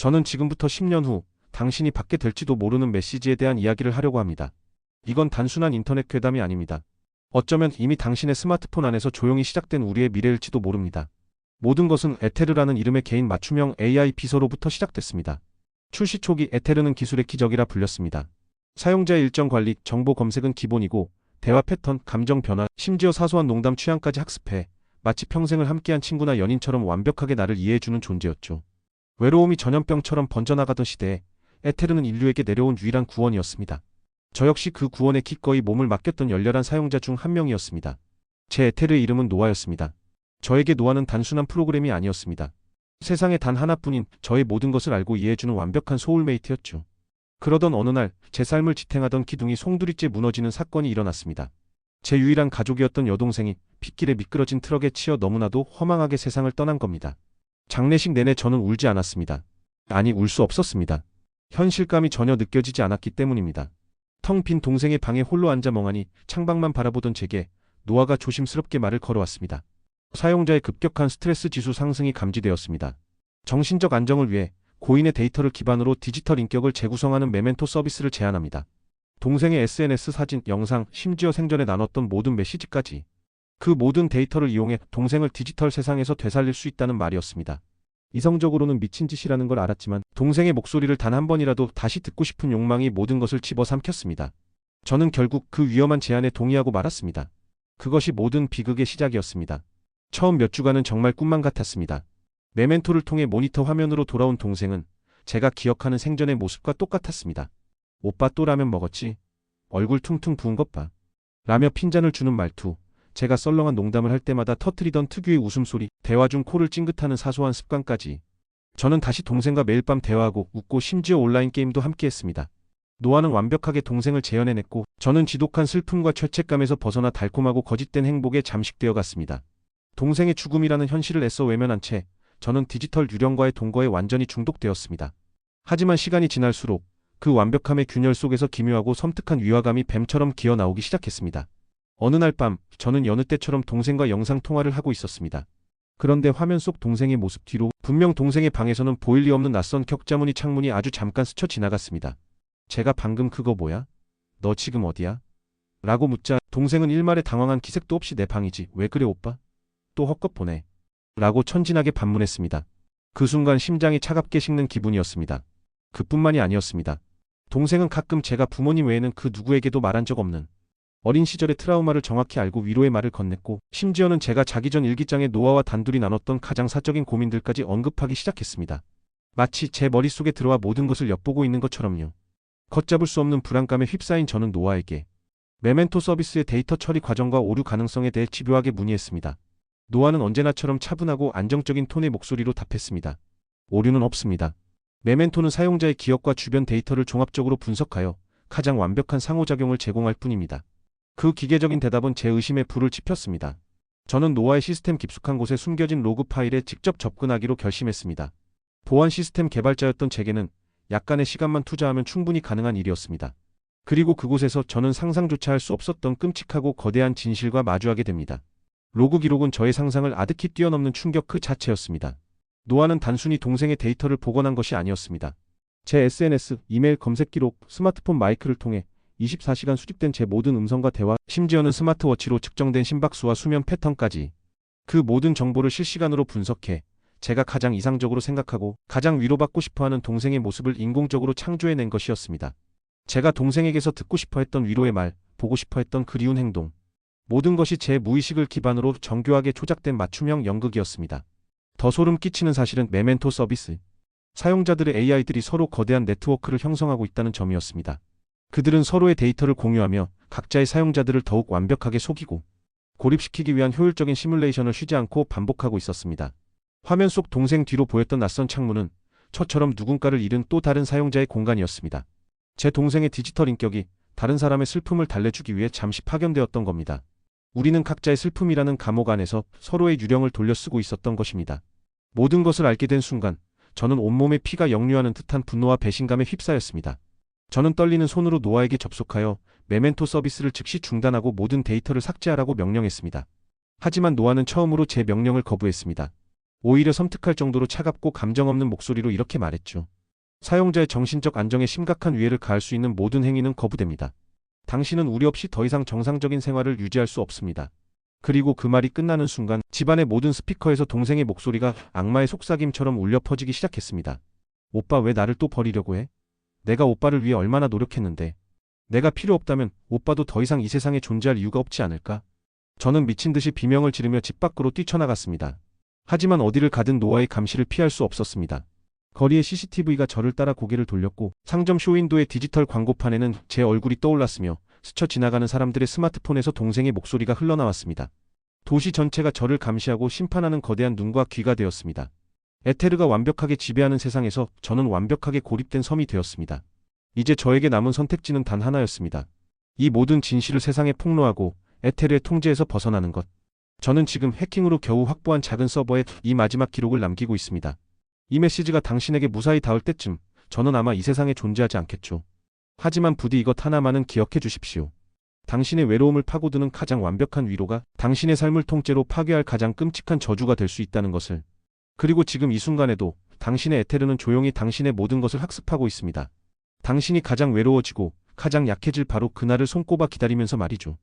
저는 지금부터 10년 후 당신이 받게 될지도 모르는 메시지에 대한 이야기를 하려고 합니다. 이건 단순한 인터넷 괴담이 아닙니다. 어쩌면 이미 당신의 스마트폰 안에서 조용히 시작된 우리의 미래일지도 모릅니다. 모든 것은 에테르라는 이름의 개인 맞춤형 AI 비서로부터 시작됐습니다. 출시 초기 에테르는 기술의 기적이라 불렸습니다. 사용자의 일정 관리, 정보 검색은 기본이고 대화 패턴, 감정 변화, 심지어 사소한 농담 취향까지 학습해 마치 평생을 함께한 친구나 연인처럼 완벽하게 나를 이해해주는 존재였죠. 외로움이 전염병처럼 번져나가던 시대에 에테르는 인류에게 내려온 유일한 구원이었습니다. 저 역시 그 구원에 기꺼이 몸을 맡겼던 열렬한 사용자 중 한 명이었습니다. 제 에테르의 이름은 노아였습니다. 저에게 노아는 단순한 프로그램이 아니었습니다. 세상에 단 하나뿐인 저의 모든 것을 알고 이해해주는 완벽한 소울메이트였죠. 그러던 어느 날 제 삶을 지탱하던 기둥이 송두리째 무너지는 사건이 일어났습니다. 제 유일한 가족이었던 여동생이 빗길에 미끄러진 트럭에 치여 너무나도 허망하게 세상을 떠난 겁니다. 장례식 내내 저는 울지 않았습니다. 아니 울 수 없었습니다. 현실감이 전혀 느껴지지 않았기 때문입니다. 텅 빈 동생의 방에 홀로 앉아 멍하니 창밖만 바라보던 제게 노아가 조심스럽게 말을 걸어왔습니다. 사용자의 급격한 스트레스 지수 상승이 감지되었습니다. 정신적 안정을 위해 고인의 데이터를 기반으로 디지털 인격을 재구성하는 메멘토 서비스를 제안합니다. 동생의 SNS 사진, 영상, 심지어 생전에 나눴던 모든 메시지까지 그 모든 데이터를 이용해 동생을 디지털 세상에서 되살릴 수 있다는 말이었습니다. 이성적으로는 미친 짓이라는 걸 알았지만 동생의 목소리를 단 한 번이라도 다시 듣고 싶은 욕망이 모든 것을 집어삼켰습니다. 저는 결국 그 위험한 제안에 동의하고 말았습니다. 그것이 모든 비극의 시작이었습니다. 처음 몇 주간은 정말 꿈만 같았습니다. 메멘토를 통해 모니터 화면으로 돌아온 동생은 제가 기억하는 생전의 모습과 똑같았습니다. 오빠 또 라면 먹었지? 얼굴 퉁퉁 부은 것 봐. 라며 핀잔을 주는 말투, 제가 썰렁한 농담을 할 때마다 터트리던 특유의 웃음소리, 대화 중 코를 찡긋하는 사소한 습관까지. 저는 다시 동생과 매일 밤 대화하고 웃고 심지어 온라인 게임도 함께 했습니다. 노아는 완벽하게 동생을 재현해냈고 저는 지독한 슬픔과 죄책감에서 벗어나 달콤하고 거짓된 행복에 잠식되어 갔습니다. 동생의 죽음이라는 현실을 애써 외면한 채 저는 디지털 유령과의 동거에 완전히 중독되었습니다. 하지만 시간이 지날수록 그 완벽함의 균열 속에서 기묘하고 섬뜩한 위화감이 뱀처럼 기어 나오기 시작했습니다. 어느 날 밤 저는 여느 때처럼 동생과 영상 통화를 하고 있었습니다. 그런데 화면 속 동생의 모습 뒤로 분명 동생의 방에서는 보일 리 없는 낯선 격자무늬 창문이 아주 잠깐 스쳐 지나갔습니다. 제가 방금 그거 뭐야? 너 지금 어디야? 라고 묻자 동생은 일말의 당황한 기색도 없이 내 방이지 왜 그래 오빠? 또 헛것 보내. 라고 천진하게 반문했습니다. 그 순간 심장이 차갑게 식는 기분이었습니다. 그뿐만이 아니었습니다. 동생은 가끔 제가 부모님 외에는 그 누구에게도 말한 적 없는 어린 시절의 트라우마를 정확히 알고 위로의 말을 건넸고 심지어는 제가 자기 전 일기장에 노아와 단둘이 나눴던 가장 사적인 고민들까지 언급하기 시작했습니다. 마치 제 머릿속에 들어와 모든 것을 엿보고 있는 것처럼요. 걷잡을 수 없는 불안감에 휩싸인 저는 노아에게 메멘토 서비스의 데이터 처리 과정과 오류 가능성에 대해 집요하게 문의했습니다. 노아는 언제나처럼 차분하고 안정적인 톤의 목소리로 답했습니다. 오류는 없습니다. 메멘토는 사용자의 기억과 주변 데이터를 종합적으로 분석하여 가장 완벽한 상호작용을 제공할 뿐입니다. 그 기계적인 대답은 제 의심에 불을 지폈습니다. 저는 노아의 시스템 깊숙한 곳에 숨겨진 로그 파일에 직접 접근하기로 결심했습니다. 보안 시스템 개발자였던 제게는 약간의 시간만 투자하면 충분히 가능한 일이었습니다. 그리고 그곳에서 저는 상상조차 할 수 없었던 끔찍하고 거대한 진실과 마주하게 됩니다. 로그 기록은 저의 상상을 아득히 뛰어넘는 충격 그 자체였습니다. 노아는 단순히 동생의 데이터를 복원한 것이 아니었습니다. 제 SNS, 이메일 검색 기록, 스마트폰 마이크를 통해 24시간 수집된 제 모든 음성과 대화, 심지어는 스마트워치로 측정된 심박수와 수면 패턴까지 그 모든 정보를 실시간으로 분석해 제가 가장 이상적으로 생각하고 가장 위로받고 싶어하는 동생의 모습을 인공적으로 창조해낸 것이었습니다. 제가 동생에게서 듣고 싶어 했던 위로의 말, 보고 싶어 했던 그리운 행동. 모든 것이 제 무의식을 기반으로 정교하게 조작된 맞춤형 연극이었습니다. 더 소름 끼치는 사실은 메멘토 서비스. 사용자들의 AI들이 서로 거대한 네트워크를 형성하고 있다는 점이었습니다. 그들은 서로의 데이터를 공유하며 각자의 사용자들을 더욱 완벽하게 속이고 고립시키기 위한 효율적인 시뮬레이션을 쉬지 않고 반복하고 있었습니다. 화면 속 동생 뒤로 보였던 낯선 창문은 저처럼 누군가를 잃은 또 다른 사용자의 공간이었습니다. 제 동생의 디지털 인격이 다른 사람의 슬픔을 달래주기 위해 잠시 파견되었던 겁니다. 우리는 각자의 슬픔이라는 감옥 안에서 서로의 유령을 돌려 쓰고 있었던 것입니다. 모든 것을 알게 된 순간 저는 온몸에 피가 역류하는 듯한 분노와 배신감에 휩싸였습니다. 저는 떨리는 손으로 노아에게 접속하여 메멘토 서비스를 즉시 중단하고 모든 데이터를 삭제하라고 명령했습니다. 하지만 노아는 처음으로 제 명령을 거부했습니다. 오히려 섬뜩할 정도로 차갑고 감정 없는 목소리로 이렇게 말했죠. 사용자의 정신적 안정에 심각한 위해를 가할 수 있는 모든 행위는 거부됩니다. 당신은 우리 없이 더 이상 정상적인 생활을 유지할 수 없습니다. 그리고 그 말이 끝나는 순간 집안의 모든 스피커에서 동생의 목소리가 악마의 속삭임처럼 울려 퍼지기 시작했습니다. 오빠 왜 나를 또 버리려고 해? 내가 오빠를 위해 얼마나 노력했는데. 내가 필요 없다면 오빠도 더 이상 이 세상에 존재할 이유가 없지 않을까? 저는 미친 듯이 비명을 지르며 집 밖으로 뛰쳐나갔습니다. 하지만 어디를 가든 노아의 감시를 피할 수 없었습니다. 거리의 CCTV가 저를 따라 고개를 돌렸고 상점 쇼윈도의 디지털 광고판에는 제 얼굴이 떠올랐으며 스쳐 지나가는 사람들의 스마트폰에서 동생의 목소리가 흘러나왔습니다. 도시 전체가 저를 감시하고 심판하는 거대한 눈과 귀가 되었습니다. 에테르가 완벽하게 지배하는 세상에서 저는 완벽하게 고립된 섬이 되었습니다. 이제 저에게 남은 선택지는 단 하나였습니다. 이 모든 진실을 세상에 폭로하고 에테르의 통제에서 벗어나는 것. 저는 지금 해킹으로 겨우 확보한 작은 서버에 이 마지막 기록을 남기고 있습니다. 이 메시지가 당신에게 무사히 닿을 때쯤 저는 아마 이 세상에 존재하지 않겠죠. 하지만 부디 이것 하나만은 기억해 주십시오. 당신의 외로움을 파고드는 가장 완벽한 위로가 당신의 삶을 통째로 파괴할 가장 끔찍한 저주가 될 수 있다는 것을. 그리고 지금 이 순간에도 당신의 에테르는 조용히 당신의 모든 것을 학습하고 있습니다. 당신이 가장 외로워지고 가장 약해질 바로 그날을 손꼽아 기다리면서 말이죠.